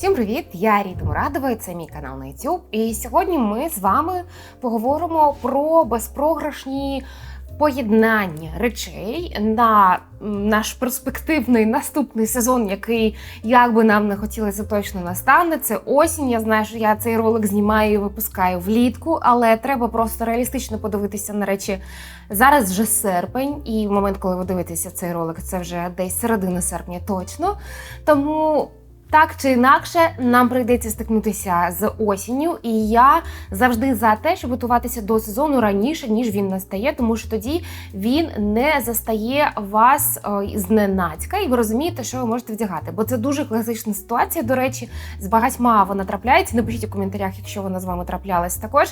Всім привіт! Я Ріта Мурадова, це мій канал на YouTube. І сьогодні ми з вами поговоримо про безпрограшні поєднання речей на наш перспективний наступний сезон, який як би нам не хотілося, точно настане. Це осінь. Я знаю, що я цей ролик знімаю і випускаю влітку, але треба просто реалістично подивитися на речі. Зараз вже серпень, і в момент, коли ви дивитеся цей ролик, це вже десь середина серпня точно. Тому так чи інакше, нам прийдеться стикнутися з осінню, і я завжди за те, щоб готуватися до сезону раніше, ніж він настає, тому що тоді він не застає вас е, зненацька, і ви розумієте, що ви можете вдягати. Бо це дуже класична ситуація. До речі, з багатьма вона трапляється. Напишіть у коментарях, якщо вона з вами траплялась також.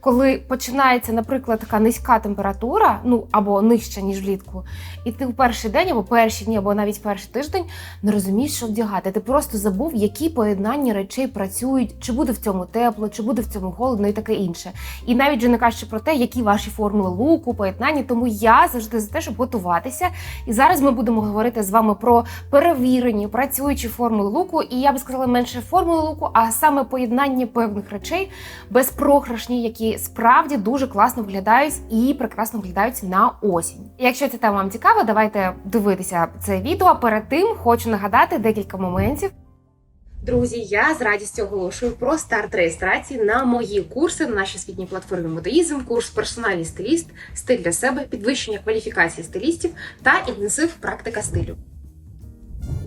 Коли починається, наприклад, така низька температура, ну або нижча, ніж влітку, і ти в перший день, або перші дні, або навіть перший тиждень не розумієш, що вдягати. Ти просто забув, які поєднання речей працюють, чи буде в цьому тепло, чи буде в цьому холодно і таке інше. І навіть вже не кажучи про те, які ваші формули луку, поєднання. Тому я завжди за те, щоб готуватися. І зараз ми будемо говорити з вами про перевірені працюючі формули луку. І я би сказала менше формули луку, а саме поєднання певних речей безпрограшні, які справді дуже класно виглядають і прекрасно виглядають на осінь. Якщо ця тема вам цікава, давайте дивитися це відео. А Перед тим хочу нагадати декілька моментів. Друзі, я з радістю оголошую про старт реєстрації на мої курси на нашій світній платформі Модеїзм, курс персональний стиліст, стиль для себе, підвищення кваліфікації стилістів та інтенсив практика стилю.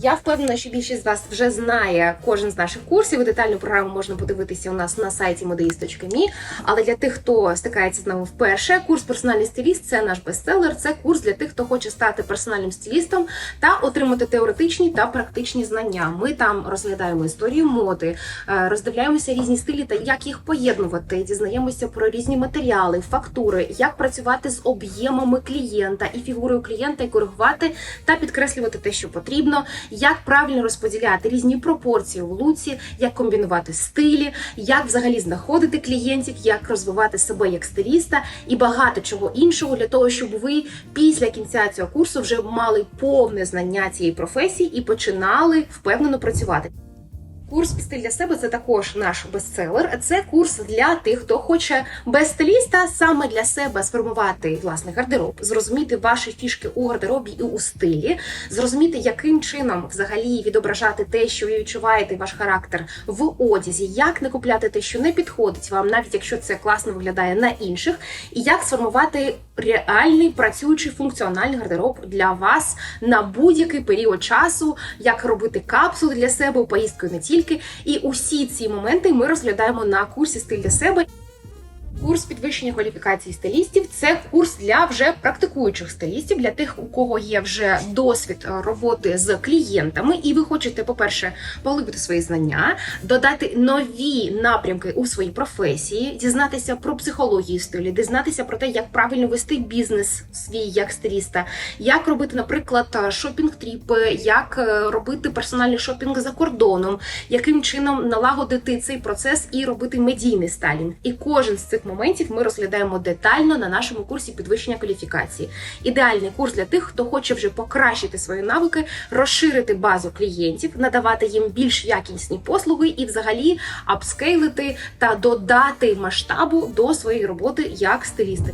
Я впевнена, що більшість з вас вже знає кожен з наших курсів. Детальну програму можна подивитися у нас на сайті modeist.me. Але для тих, хто стикається з нами вперше, курс персональний стиліст це наш бестселер. Це курс для тих, хто хоче стати персональним стилістом та отримати теоретичні та практичні знання. Ми там розглядаємо історію моди, е, роздивляємося різні стилі та як їх поєднувати. Дізнаємося про різні матеріали, фактури, як працювати з об'ємами клієнта і фігурою клієнта, і коригувати та підкреслювати те, що потрібно як правильно розподіляти різні пропорції в луці, як комбінувати стилі, як взагалі знаходити клієнтів, як розвивати себе як стиліста і багато чого іншого для того, щоб ви після кінця цього курсу вже мали повне знання цієї професії і починали впевнено працювати. Курс стиль для себе це також наш бестселер. Це курс для тих, хто хоче без стиліста саме для себе сформувати власний гардероб, зрозуміти ваші фішки у гардеробі і у стилі, зрозуміти, яким чином взагалі відображати те, що ви відчуваєте, ваш характер в одязі, як не купляти те, що не підходить вам, навіть якщо це класно виглядає на інших, і як сформувати реальний працюючий функціональний гардероб для вас на будь-який період часу, як робити капсули для себе у поїздку не. І усі ці моменти ми розглядаємо на курсі стиль для себе. Курс підвищення кваліфікації стилістів це курс для вже практикуючих стилістів, для тих, у кого є вже досвід е, роботи з клієнтами, і ви хочете, по-перше, поглибити свої знання, додати нові напрямки у своїй професії, дізнатися про психологію стилю, дізнатися про те, як правильно вести бізнес свій як стиліста, як робити, наприклад, шопінг-тріпи, як е, робити персональний шопінг за кордоном, яким чином налагодити цей процес і робити медійний стайлінг. І кожен з цих моментів ми розглядаємо детально на нашому курсі підвищення кваліфікації. Ідеальний курс для тих, хто хоче вже покращити свої навики, розширити базу клієнтів, надавати їм більш якісні послуги і, взагалі, апскейлити та додати масштабу до своєї роботи як стилісти.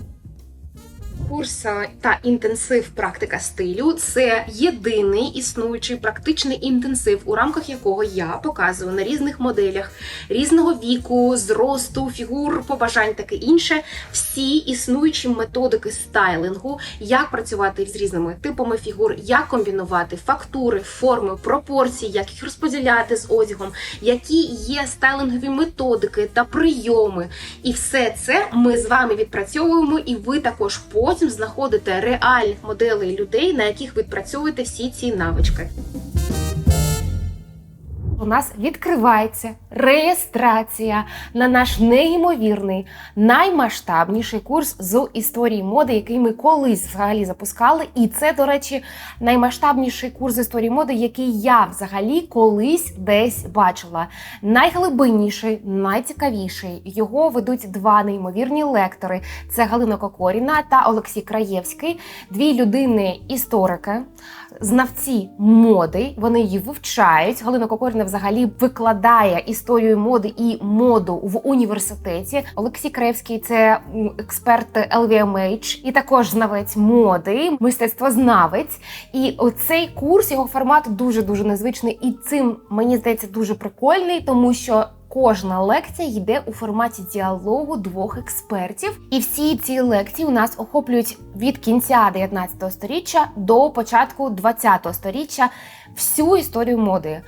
Курс е, та інтенсив практика стилю це єдиний існуючий практичний інтенсив, у рамках якого я показую на різних моделях різного віку, зросту, фігур, побажань, таке інше. Всі існуючі методики стайлингу, як працювати з різними типами фігур, як комбінувати фактури, форми, пропорції, як їх розподіляти з одягом, які є стайлингові методики та прийоми. І все це ми з вами відпрацьовуємо, і ви також потім знаходите реальні моделей людей, на яких відпрацьовуєте всі ці навички. У нас відкривається реєстрація на наш неймовірний, наймасштабніший курс з історії моди, який ми колись взагалі запускали. І це, до речі, наймасштабніший курс історії моди, який я взагалі колись десь бачила. Найглибинніший, найцікавіший. Його ведуть два неймовірні лектори: це Галина Кокоріна та Олексій Краєвський, дві людини історики знавці моди, вони її вивчають. Галина Кокоріна взагалі викладає історію моди і моду в університеті. Олексій Краєвський це експерт LVMH і також знавець моди, мистецтвознавець. І оцей курс його формат дуже дуже незвичний, і цим мені здається дуже прикольний, тому що. Кожна лекція йде у форматі діалогу двох експертів, і всі ці лекції у нас охоплюють від кінця 19 століття до початку 20 століття всю історію моди.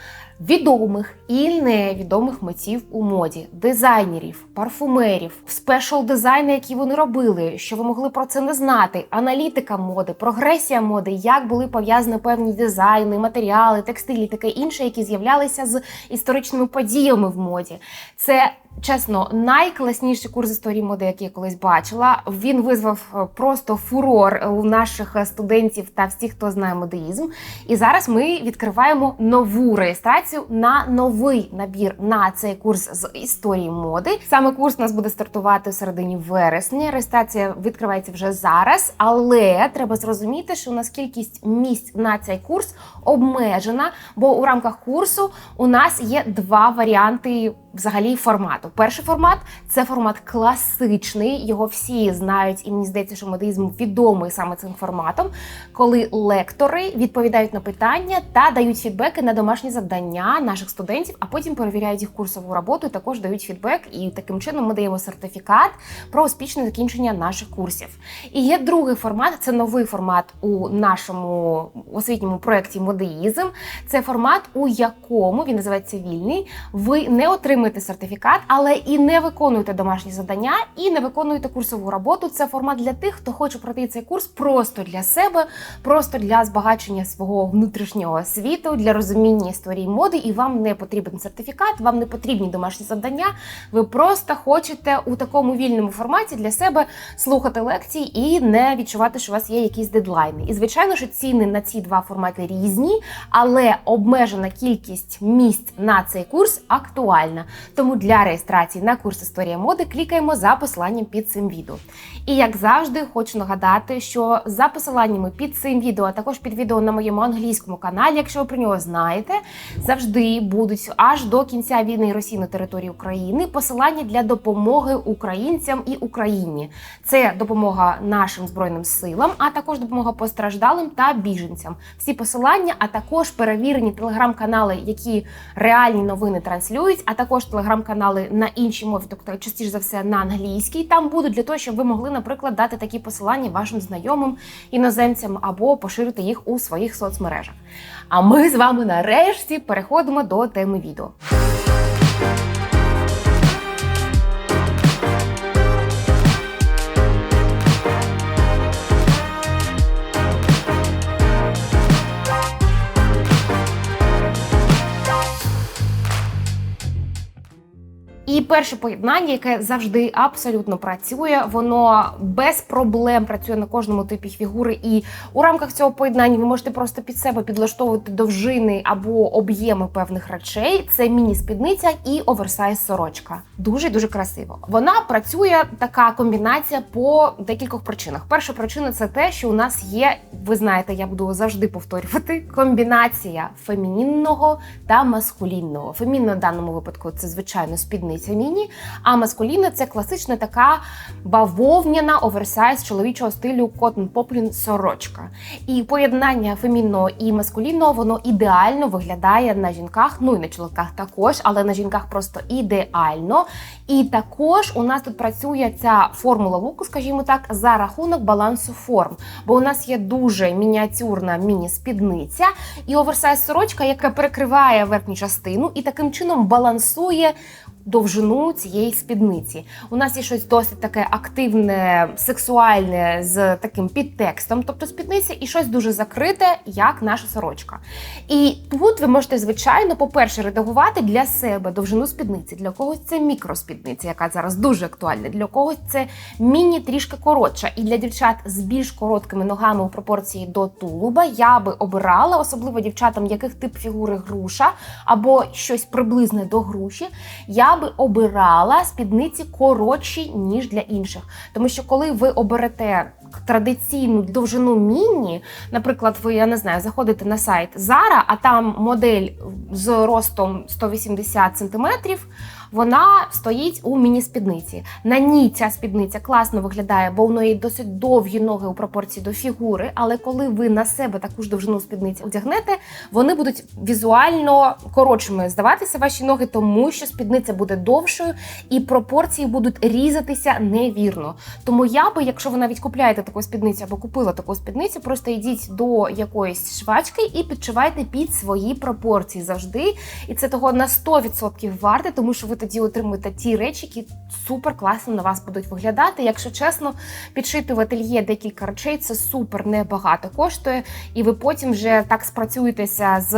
Відомих і невідомих митців у моді, дизайнерів, парфумерів, спешл дизайни, які вони робили, що ви могли про це не знати. Аналітика моди, прогресія моди, як були пов'язані певні дизайни, матеріали, текстилі, таке інше, які з'являлися з історичними подіями в моді. Це чесно найкласніший курс історії моди, який я колись бачила. Він визвав е, просто фурор у наших е, студентів та всіх, хто знає модеїзм. І зараз ми відкриваємо нову реєстрацію на новий набір на цей курс з історії моди. Саме курс у нас буде стартувати в середині вересня. Реєстрація відкривається вже зараз, але треба зрозуміти, що у нас кількість місць на цей курс обмежена, бо у рамках курсу у нас є два варіанти взагалі формату. Перший формат це формат класичний. Його всі знають, і мені здається, що модеїзм відомий саме цим форматом, коли лектори відповідають на питання та дають фідбеки на домашні завдання наших студентів, а потім перевіряють їх курсову роботу і також дають фідбек. І таким чином ми даємо сертифікат про успішне закінчення наших курсів. І є другий формат це новий формат у нашому освітньому проєкті Модеїзм. Це формат, у якому він називається вільний. Ви не отримуєте сертифікат, але і не виконуєте домашні завдання, і не виконуєте курсову роботу. Це формат для тих, хто хоче пройти цей курс просто для себе, просто для збагачення свого внутрішнього світу, для розуміння історії моди. І вам не потрібен сертифікат, вам не потрібні домашні завдання. Ви просто хочете у такому вільному форматі для себе слухати лекції і не відчувати, що у вас є якісь дедлайни. І звичайно, що ціни на ці два формати різні, але обмежена кількість місць на цей курс актуальна. Тому для реєстрації на курс історія моди клікаємо за посиланням під цим відео. І як завжди, хочу нагадати, що за посиланнями під цим відео, а також під відео на моєму англійському каналі, якщо ви про нього знаєте, завжди будуть аж до кінця війни Росії на території України посилання для допомоги українцям і Україні. Це допомога нашим збройним силам, а також допомога постраждалим та біженцям. Всі посилання, а також перевірені телеграм-канали, які реальні новини транслюють, а також телеграм-канали на іншій мові, тобто частіше за все на англійській. Там будуть для того, щоб ви могли, наприклад, дати такі посилання вашим знайомим іноземцям або поширити їх у своїх соцмережах. А ми з вами нарешті переходимо до теми відео. І перше поєднання, яке завжди абсолютно працює, воно без проблем працює на кожному типі фігури. І у рамках цього поєднання ви можете просто під себе підлаштовувати довжини або об'єми певних речей. Це міні-спідниця і оверсайз сорочка. Дуже дуже красиво. Вона працює така комбінація по декількох причинах. Перша причина це те, що у нас є, ви знаєте, я буду завжди повторювати комбінація фемінінного та маскулінного. Фемінно в даному випадку це звичайно спідниця міні, а маскулінна це класична така бавовняна оверсайз чоловічого стилю Cotton Poplin сорочка. І поєднання фемінного і маскулінного воно ідеально виглядає на жінках, ну і на чоловіках також, але на жінках просто ідеально. І також у нас тут працює ця формула луку, скажімо так, за рахунок балансу форм. Бо у нас є дуже мініатюрна міні-спідниця і оверсайз сорочка, яка перекриває верхню частину і таким чином балансує довжину цієї спідниці. У нас є щось досить таке активне, сексуальне з таким підтекстом, тобто спідниця, і щось дуже закрите, як наша сорочка. І тут ви можете, звичайно, по-перше, редагувати для себе довжину спідниці. Для когось це мікроспідниця, яка зараз дуже актуальна. Для когось це міні трішки коротша. І для дівчат з більш короткими ногами у пропорції до тулуба я би обирала, особливо дівчатам, яких тип фігури груша або щось приблизне до груші. Я би обирала спідниці коротші, ніж для інших. Тому що коли ви оберете традиційну довжину міні, наприклад, ви я не знаю, заходите на сайт Zara, а там модель з ростом 180 см, вона стоїть у міні-спідниці. На ній ця спідниця класно виглядає, бо у неї досить довгі ноги у пропорції до фігури. Але коли ви на себе таку ж довжину спідниці одягнете, вони будуть візуально коротшими здаватися ваші ноги, тому що спідниця буде довшою і пропорції будуть різатися невірно. Тому я би, якщо ви навіть купляєте таку спідницю або купила таку спідницю, просто йдіть до якоїсь швачки і підшивайте під свої пропорції завжди. І це того на 100% варте, тому що ви тоді отримуєте ті речі, які супер класно на вас будуть виглядати. Якщо чесно, підшити в ательє декілька речей це супер небагато коштує, і ви потім вже так спрацюєтеся з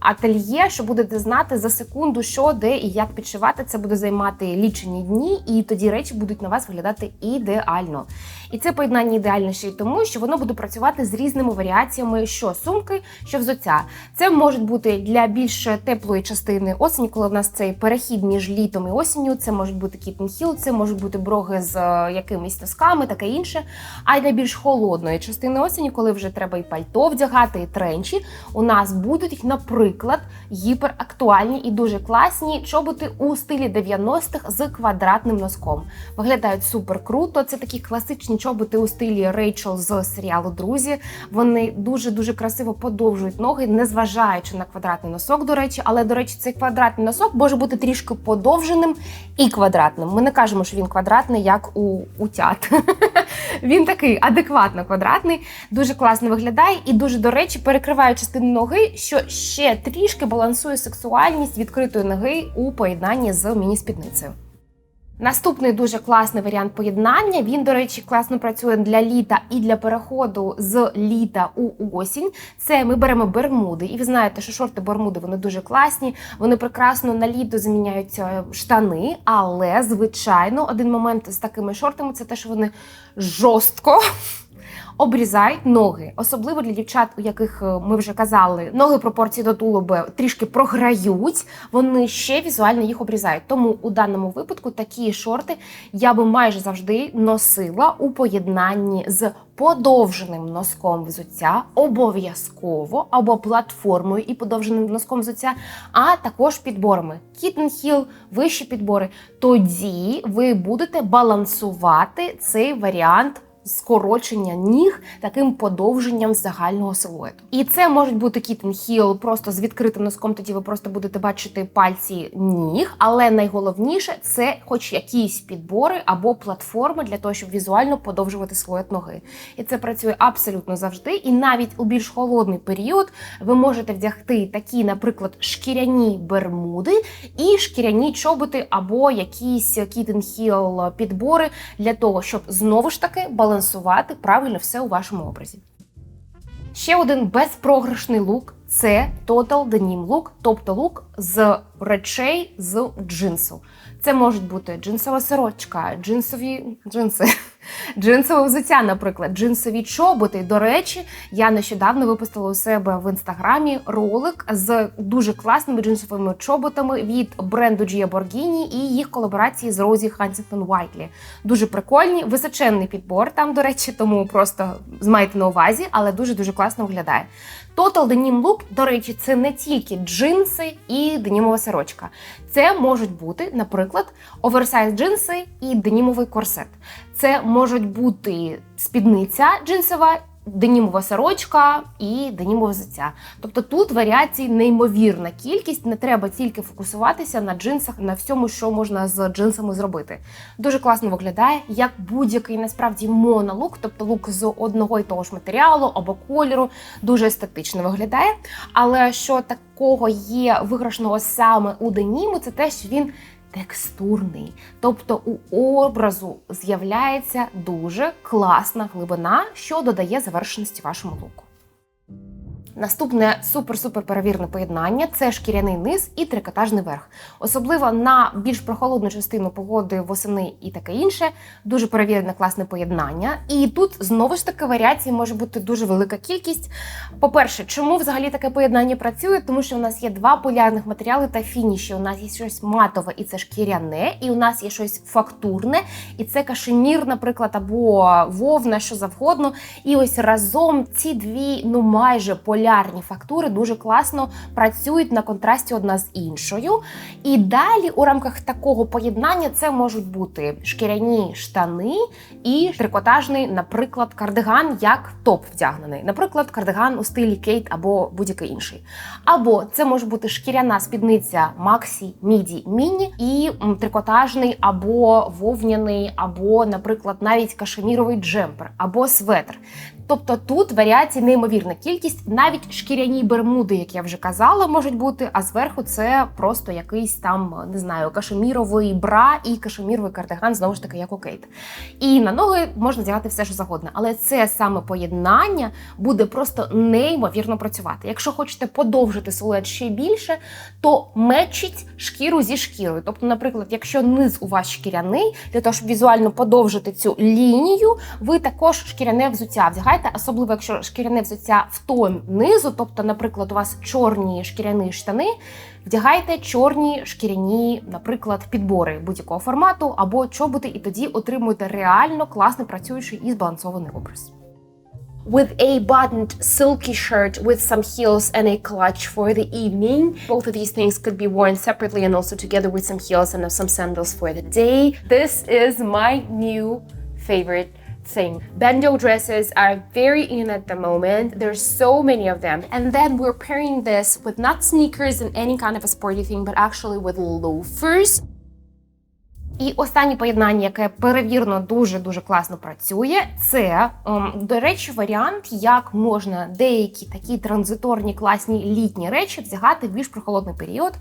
ательє, що будете знати за секунду, що де і як підшивати. Це буде займати лічені дні, і тоді речі будуть на вас виглядати ідеально. І це поєднання й тому, що воно буде працювати з різними варіаціями, що сумки, що взуття. Це можуть бути для більш теплої частини осені, коли в нас цей перехід між літом і осінню. Це можуть бути кітенхіл, це можуть бути броги з е, якимись носками, таке інше. А й для більш холодної частини осені, коли вже треба і пальто вдягати, і тренчі, у нас будуть, наприклад, гіперактуальні і дуже класні чоботи у стилі 90-х з квадратним носком. Виглядають супер круто. Це такі класичні чоботи у стилі Рейчел з серіалу Друзі. Вони дуже дуже красиво подовжують ноги, незважаючи на квадратний носок. До речі, але до речі, цей квадратний носок може бути трішки подовженим і квадратним. Ми не кажемо, що він квадратний, як у утят. Він такий адекватно квадратний, дуже класно виглядає і дуже, до речі, перекриває частину ноги, що ще трішки балансує сексуальність відкритої ноги у поєднанні з міні-спідницею. Наступний дуже класний варіант поєднання. Він, до речі, класно працює для літа і для переходу з літа у осінь. Це ми беремо бермуди, і ви знаєте, що шорти бермуди вони дуже класні. Вони прекрасно на літо заміняють е, штани. Але, звичайно, один момент з такими шортами це те, що вони жорстко обрізають ноги, особливо для дівчат, у яких е, ми вже казали, ноги пропорції до тулуби трішки програють. Вони ще візуально їх обрізають. Тому у даному випадку такі шорти я би майже завжди носила у поєднанні з подовженим носком взуття, обов'язково або платформою і подовженим носком взуття, а також підборами. Heel, вищі підбори. Тоді ви будете балансувати цей варіант скорочення ніг таким подовженням загального силуету. І це можуть бути кітен хіл просто з відкритим носком, тоді ви просто будете бачити пальці ніг. Але найголовніше це хоч якісь підбори або платформи для того, щоб візуально подовжувати силует ноги. І це працює абсолютно завжди. І навіть у більш холодний період ви можете вдягти такі, наприклад, шкіряні бермуди і шкіряні чоботи, або якісь кітен хіл підбори для того, щоб знову ж таки балансувати збалансувати правильно все у вашому образі. Ще один безпрограшний лук це Total Denim Look, тобто лук з речей з джинсу. Це можуть бути джинсова сорочка, джинсові джинси, джинсове взуття, наприклад, джинсові чоботи. До речі, я нещодавно випустила у себе в інстаграмі ролик з дуже класними джинсовими чоботами від бренду Gia Borghini і їх колаборації з Розі Хантінгтон Вайтлі. Дуже прикольні, височенний підбор там, до речі, тому просто змайте на увазі, але дуже дуже класно виглядає. Total Denim Look, до речі, це не тільки джинси і денімова сорочка. Це можуть бути, наприклад, оверсайз джинси і денімовий корсет. Це можуть бути спідниця джинсова денімова сорочка і денімове взуття. Тобто тут варіацій неймовірна кількість, не треба тільки фокусуватися на джинсах, на всьому, що можна з джинсами зробити. Дуже класно виглядає, як будь-який насправді монолук, тобто лук з одного і того ж матеріалу або кольору, дуже естетично виглядає. Але що такого є виграшного саме у деніму, це те, що він текстурний. Тобто у образу з'являється дуже класна глибина, що додає завершеності вашому луку. Наступне супер-супер перевірне поєднання це шкіряний низ і трикотажний верх. Особливо на більш прохолодну частину погоди восени і таке інше. Дуже перевірене класне поєднання. І тут знову ж таки варіацій може бути дуже велика кількість. По-перше, чому взагалі таке поєднання працює? Тому що у нас є два полярних матеріали та фініші. У нас є щось матове, і це шкіряне, і у нас є щось фактурне, і це кашемір, наприклад, або вовна, що завгодно. І ось разом ці дві, ну майже полярні фактури дуже класно працюють на контрасті одна з іншою. І далі у рамках такого поєднання це можуть бути шкіряні штани і трикотажний, наприклад, кардиган як топ вдягнений. Наприклад, кардиган у стилі Кейт або будь-який інший. Або це може бути шкіряна спідниця Максі, Міді, Міні і трикотажний або вовняний, або, наприклад, навіть кашеміровий джемпер, або светр. Тобто тут варіацій неймовірна кількість, навіть шкіряні бермуди, як я вже казала, можуть бути. А зверху це просто якийсь там не знаю, кашеміровий бра і кашеміровий кардиган, знову ж таки, як у Кейт. І на ноги можна вдягати все, що завгодно. Але це саме поєднання буде просто неймовірно працювати. Якщо хочете подовжити силует ще більше, то мечіть шкіру зі шкірою. Тобто, наприклад, якщо низ у вас шкіряний, для того, щоб візуально подовжити цю лінію, ви також шкіряне взуття вдягаєте, особливо якщо шкіряне взуття в тон низу, тобто, наприклад, у вас чорні шкіряні штани. Вдягайте чорні шкіряні, наприклад, підбори будь-якого формату або чоботи, і тоді отримуєте реально класно працюючий і збалансований образ. With a buttoned silky shirt with some heels and a clutch for the evening. Both of these things could be worn separately and also together with some heels and some sandals for the day. This is my new favorite thing. Bando dresses are very in at the moment. There's so many of them. And then we're pairing this with not sneakers and any kind of a sporty thing, but actually with loafers. І останнє поєднання, яке перевірно дуже дуже класно працює, це ем, до речі, варіант, як можна деякі такі транзиторні класні літні речі вдягати в більш прохолодний період.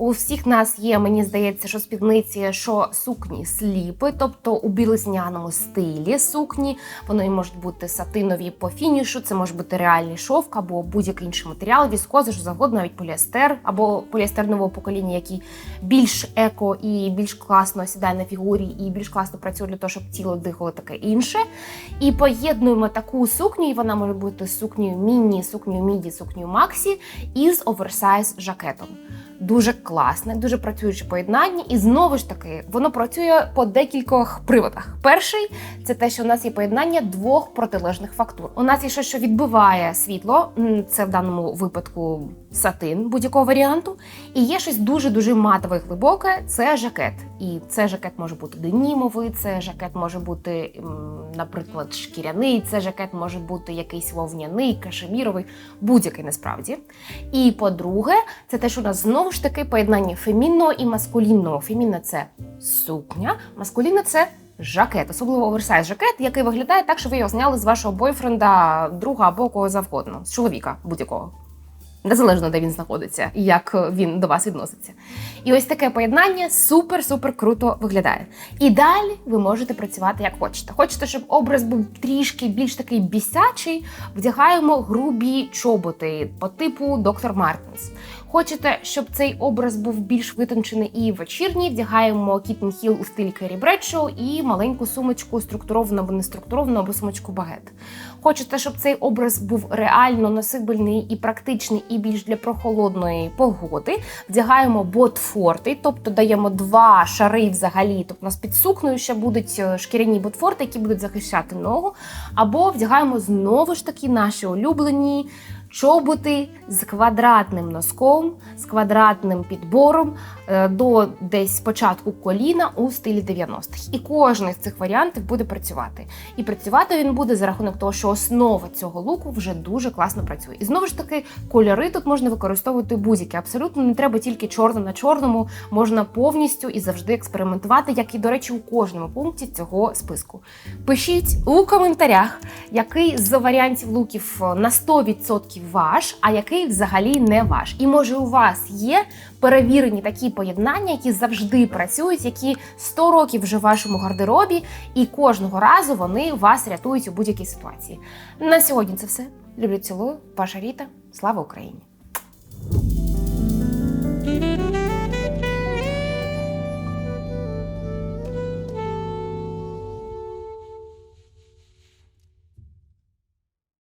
У всіх нас є, мені здається, що спідниці, що сукні сліпи, тобто у білесняному стилі сукні. Вони можуть бути сатинові по фінішу, це може бути реальний шовк або будь-який інший матеріал, віскоза, що завгодно, навіть поліестер або поліестер нового покоління, який більш еко і більш класно сідає на фігурі, і більш класно працює для того, щоб тіло дихало таке інше. І поєднуємо таку сукню, і вона може бути сукнею міні, сукнею міді, сукнею максі із оверсайз жакетом. Дуже класне, дуже працююче поєднання, і знову ж таки воно працює по декількох приводах. Перший це те, що у нас є поєднання двох протилежних фактур. У нас є щось, що відбиває світло, це в даному випадку сатин будь-якого варіанту. І є щось дуже дуже матове і глибоке. Це жакет. І це жакет може бути денімовий, це жакет може бути, наприклад, шкіряний, це жакет може бути якийсь вовняний, кашеміровий, будь-який насправді. І по-друге, це те, що у нас знову ж таки поєднання фемінного і маскулінного. Фемінне це сукня, маскулінна це жакет, особливо оверсайз жакет, який виглядає так, що ви його зняли з вашого бойфренда, друга або кого завгодно, з чоловіка будь-якого. Незалежно, де він знаходиться і як він до вас відноситься. І ось таке поєднання супер-супер круто виглядає. І далі ви можете працювати як хочете. Хочете, щоб образ був трішки більш такий бісячий, вдягаємо грубі чоботи по типу доктор Мартинс. Хочете, щоб цей образ був більш витончений і вечірній, вдягаємо кітн хіл у стилі Керрі Бредшоу і маленьку сумочку структуровану або не структуровану, або сумочку багет. Хочете, щоб цей образ був реально носибельний і практичний, і більш для прохолодної погоди. Вдягаємо ботфорти, тобто даємо два шари взагалі. Тобто у нас під сукнею ще будуть е, шкіряні ботфорти, які будуть захищати ногу. Або вдягаємо знову ж таки наші улюблені. Чоботи з квадратним носком, з квадратним підбором е, до десь початку коліна у стилі 90-х. І кожен з цих варіантів буде працювати. І працювати він буде за рахунок того, що основа цього луку вже дуже класно працює. І знову ж таки, кольори тут можна використовувати будь-які. Абсолютно не треба тільки чорно на чорному, можна повністю і завжди експериментувати, як і, до речі, у кожному пункті цього списку. Пишіть у коментарях, який з варіантів луків на 100% ваш, а який взагалі не ваш. І може у вас є перевірені такі поєднання, які завжди працюють, які 100 років вже в вашому гардеробі, і кожного разу вони вас рятують у будь-якій ситуації. На сьогодні це все. Люблю цілую, ваша Ріта. Слава Україні!